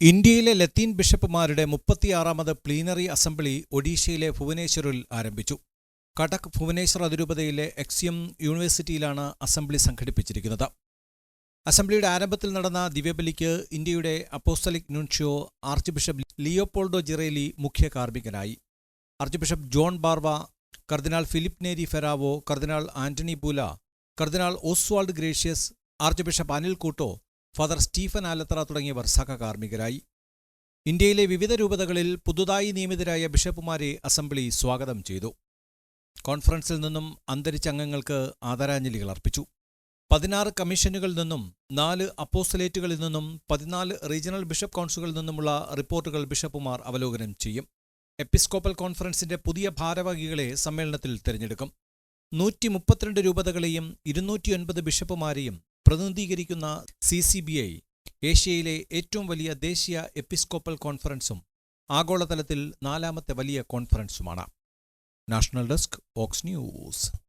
ഇന്ത്യയിലെ ലത്തീൻ ബിഷപ്പുമാരുടെ മുപ്പത്തിയാറാമത് plenary assembly ഒഡീഷയിലെ ഭുവനേശ്വറിൽ ആരംഭിച്ചു. കടക് ഭുവനേശ്വർ അതിരൂപതയിലെ എക്സിയം യൂണിവേഴ്സിറ്റിയിലാണ് അസംബ്ലി സംഘടിപ്പിച്ചിരിക്കുന്നത്. അസംബ്ലിയുടെ ആരംഭത്തിൽ നടന്ന ദിവ്യബലിക്ക് ഇന്ത്യയുടെ apostolic nuncio bishop Leopoldo Girelli മുഖ്യ കാർമ്മികനായി. Archbishop John Barwa cardinal Philip Neri Ferrao cardinal Anthony Poola cardinal Oswald Gracias archbishop Anil Couto father Stephen Alathara തുടങ്ങിയവർ സഹകാർമ്മികരായി. ഇന്ത്യയിലെ വിവിധ രൂപതകളിൽ പുതുതായി നിയമിതരായ ബിഷപ്പുമാരെ അസംബ്ലി സ്വാഗതം ചെയ്തു. കോൺഫറൻസിൽ നിന്നും അന്തരിച്ച അംഗങ്ങൾക്ക് ആദരാഞ്ജലികൾ അർപ്പിച്ചു. പതിനാറ് കമ്മീഷനുകളിൽ നിന്നും നാല് അപ്പോസ്റ്റലേറ്റുകളിൽ നിന്നും പതിനാല് റീജിയണൽ ബിഷപ്പ് കൗൺസിലുകളിൽ നിന്നുമുള്ള റിപ്പോർട്ടുകൾ ബിഷപ്പുമാർ അവലോകനം ചെയ്യും. എപ്പിസ്കോപ്പൽ കോൺഫറൻസിന്റെ പുതിയ ഭാരവാഹികളെ സമ്മേളനത്തിൽ തിരഞ്ഞെടുക്കും. നൂറ്റി മുപ്പത്തിരണ്ട് രൂപതകളെയും ഇരുന്നൂറ്റിയൊൻപത് ബിഷപ്പുമാരെയും പ്രതിനിധീകരിക്കുന്ന സി സി ബി ഐ ഏഷ്യയിലെ ഏറ്റവും വലിയ ദേശീയ എപ്പിസ്കോപ്പൽ കോൺഫറൻസും ആഗോളതലത്തിൽ നാലാമത്തെ വലിയ കോൺഫറൻസുമാണ്. National desk ox news.